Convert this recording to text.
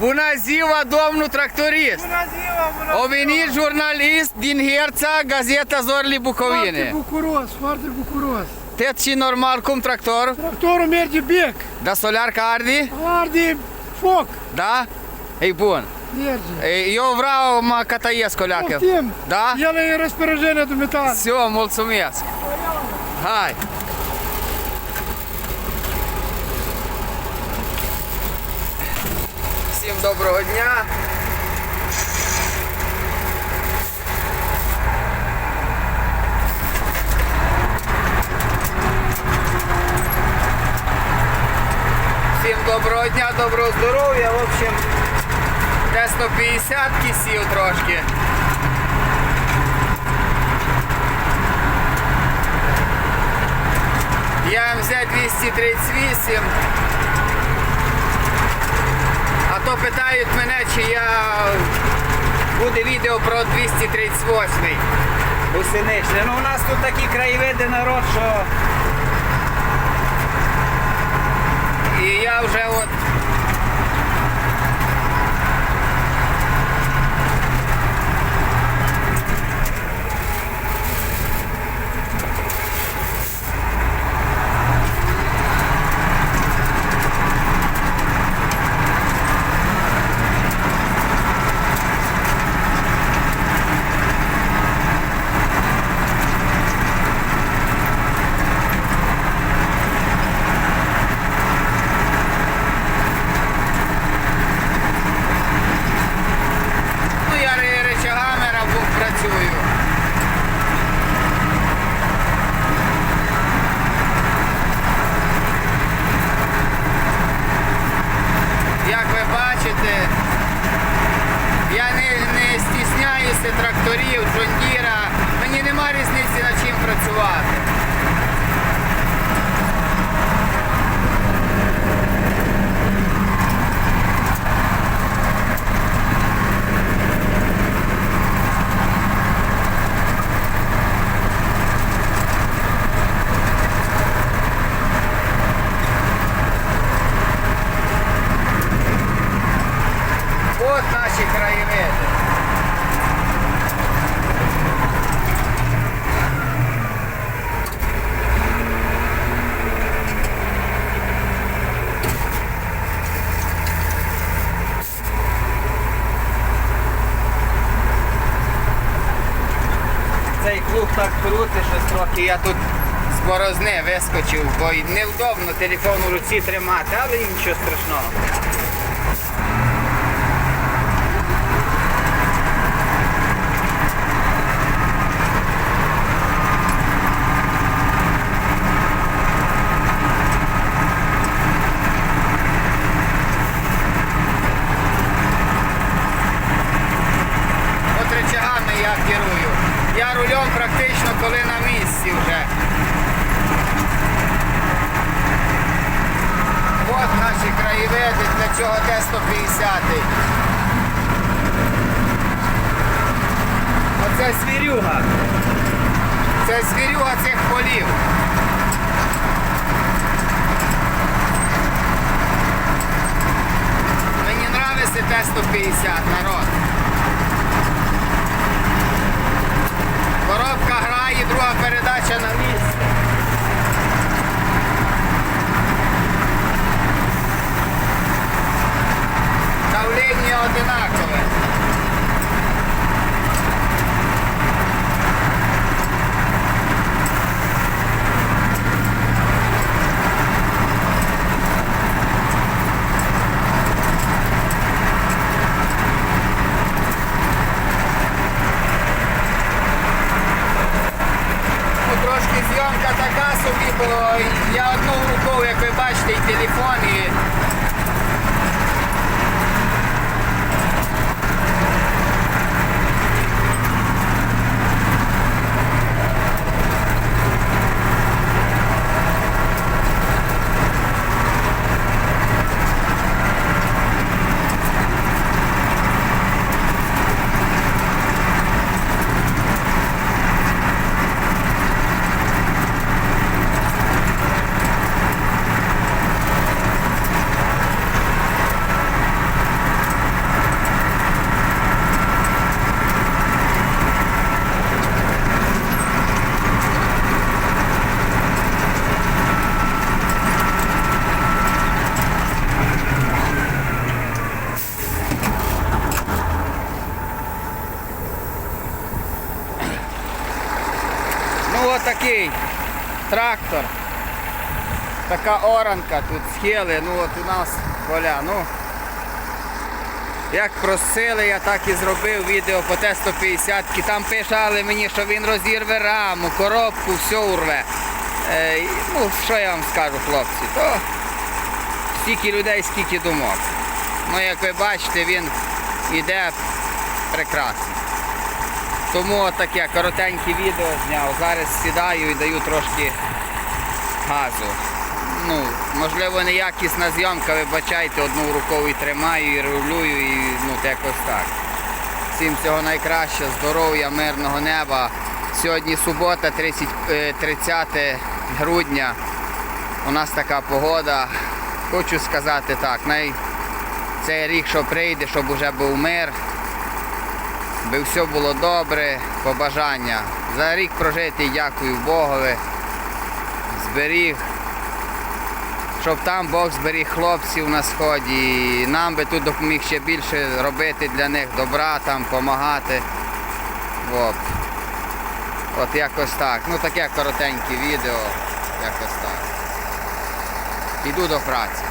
Bună ziua, domnul tractorist! Bună ziua, bună A venit jurnalist din Herța, Gazeta Zorile Foarte Bucovine. bucuros, foarte bucuros. Tet și normal cum tractor? Tractorul merge bec, Da solar ca arde? arde foc, Da? E bun. merge. E, Eu vreau mă cataiesc o leacă. Poftim. Da? El e în răspărăjenia dumneavoastră. Все, mulțumesc. Hai. Всім доброго дня. Всім доброго дня, доброго здоров'я. В общем, де 150 сів трошки. Я МЗ 238. То питають мене, чи я буде відео про 238 гусеничний. Ну у нас тут такі краєвиди народ, що. І я вже от. Ну я ре- речагами рабу- працюю. Як ви бачите, я не, не стісняюся тракторів, джондіра. Мені нема різниці над чим працювати. От наші краєвиди. Цей клуб так крути, що трохи я тут з борозни вискочив, бо невдобно телефон у руці тримати, але нічого страшного. От речагами я керую. Я рулем практично коли на місці вже. От наші краєвиди, для чого Т-150. Оце свірюга. Це свірюга цих полів. Мені нравиться Т-150, народ. Друга передача на місці. така собі, бо я одну рукою, як ви бачите, і телефон, і ручний трактор. Така оранка, тут схили, ну от у нас поля. Ну, як просили, я так і зробив відео по Т-150. Там писали мені, що він розірве раму, коробку, все урве. Е, ну, що я вам скажу, хлопці, то стільки людей, скільки думок. Ну, як ви бачите, він іде прекрасно. Тому таке коротеньке відео зняв. Зараз сідаю і даю трошки газу. Ну, можливо, неякісна зйомка, вибачайте, одну рукою тримаю і рулюю, і ну, якось так. Всім всього найкраще, здоров'я, мирного неба. Сьогодні субота, 30, е, 30 грудня. У нас така погода. Хочу сказати так, най цей рік, що прийде, щоб уже був мир, би все було добре, побажання. За рік прожитий, дякую Богові. Зберіг. Щоб там Бог зберіг хлопців на сході. І нам би тут допоміг ще більше робити для них добра, там, допомагати. От. От якось так. Ну таке коротеньке відео. Якось так. Іду до праці.